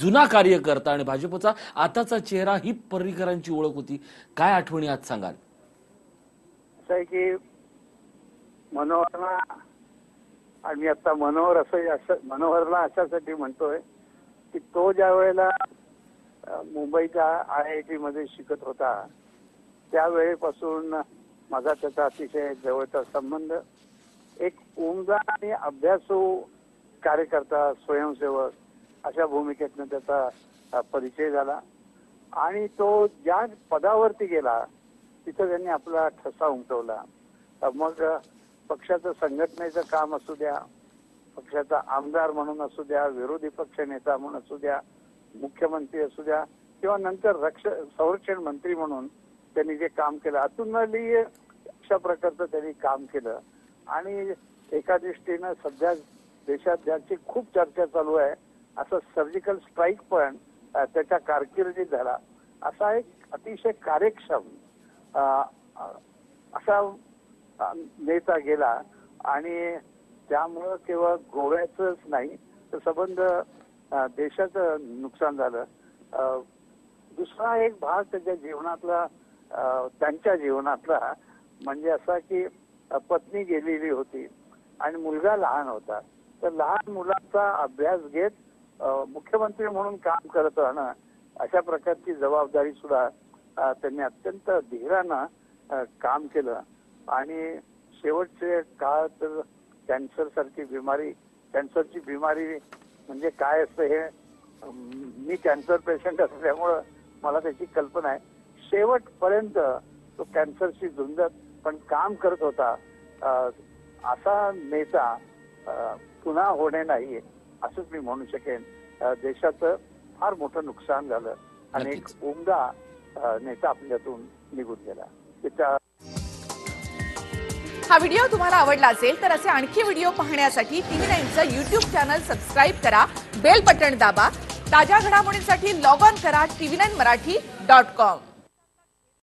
जुना कार्यकर्ता आणि भाजपचा आताचा चेहरा ही पर्रीकरांची ओळख होती. काय आठवणी आज सांगाल? असं आहे की मनोहरला आणि आता मनोहर असं असं मनोहरला अशासाठी म्हणतोय की तो ज्या वेळेला मुंबईच्या आय आय टी मध्ये शिकत होता त्यावेळेपासून माझा त्याचा अतिशय जवळचा संबंध. एक उमदा आणि अभ्यासू कार्यकर्ता स्वयंसेवक अशा भूमिकेतनं त्याचा परिचय झाला. आणि तो ज्या पदावरती गेला तिथं त्यांनी आपला ठसा उमटवला. मग पक्षाचं संघटनेचं काम असू द्या पक्षाचा आमदार म्हणून असू द्या विरोधी पक्ष नेता म्हणून असू द्या मुख्यमंत्री असू द्या किंवा नंतर रक्ष संरक्षण मंत्री म्हणून त्यांनी जे काम केलं अतुलनीय अशा प्रकारचं त्यांनी काम केलं. आणि एका दृष्टीनं सध्या देशात ज्याची खूप चर्चा चालू आहे असं सर्जिकल स्ट्राईक पण त्याच्या कारकिर्दीत झाला. असा एक अतिशय कार्यक्षम असा नेता गेला आणि त्यामुळं केवळ गोव्याचंच नाही तर संबंध देशाचं नुकसान झालं. दुसरा एक भाग त्याच्या जीवनातला त्यांच्या जीवनातला म्हणजे असा की पत्नी गेलेली होती आणि मुलगा लहान होता. तर लहान मुलाचा अभ्यास घेत मुख्यमंत्री म्हणून काम करत राहणं अशा प्रकारची जबाबदारी सुद्धा त्यांनी अत्यंत धीरानं काम केलं. आणि शेवटचे काळ तर कॅन्सर सारखी बिमारी कॅन्सरची बिमारी म्हणजे काय असतं हे मी कॅन्सर पेशंट असल्यामुळं मला त्याची कल्पना आहे. शेवटपर्यंत तो कॅन्सरशी झुंजत पण काम करत होता. असा नेता पुन्हा होणे नाही असंच मी म्हणू शकेन देशाचं फार मोठं नुकसान झालं आणि एक. उमदा नेता आपल्यातून निघून गेला त्याच्या हा व्हिडिओ तुम्हाला आवडला असेल तर असे आणखी व्हिडिओ पाहण्यासाठी टीव्ही नाईनचं युट्यूब चॅनल सबस्क्राईब करा बेल बटण दाबा ताज्या घडामोडींसाठी लॉग ऑन करा TV nine Marathi dot com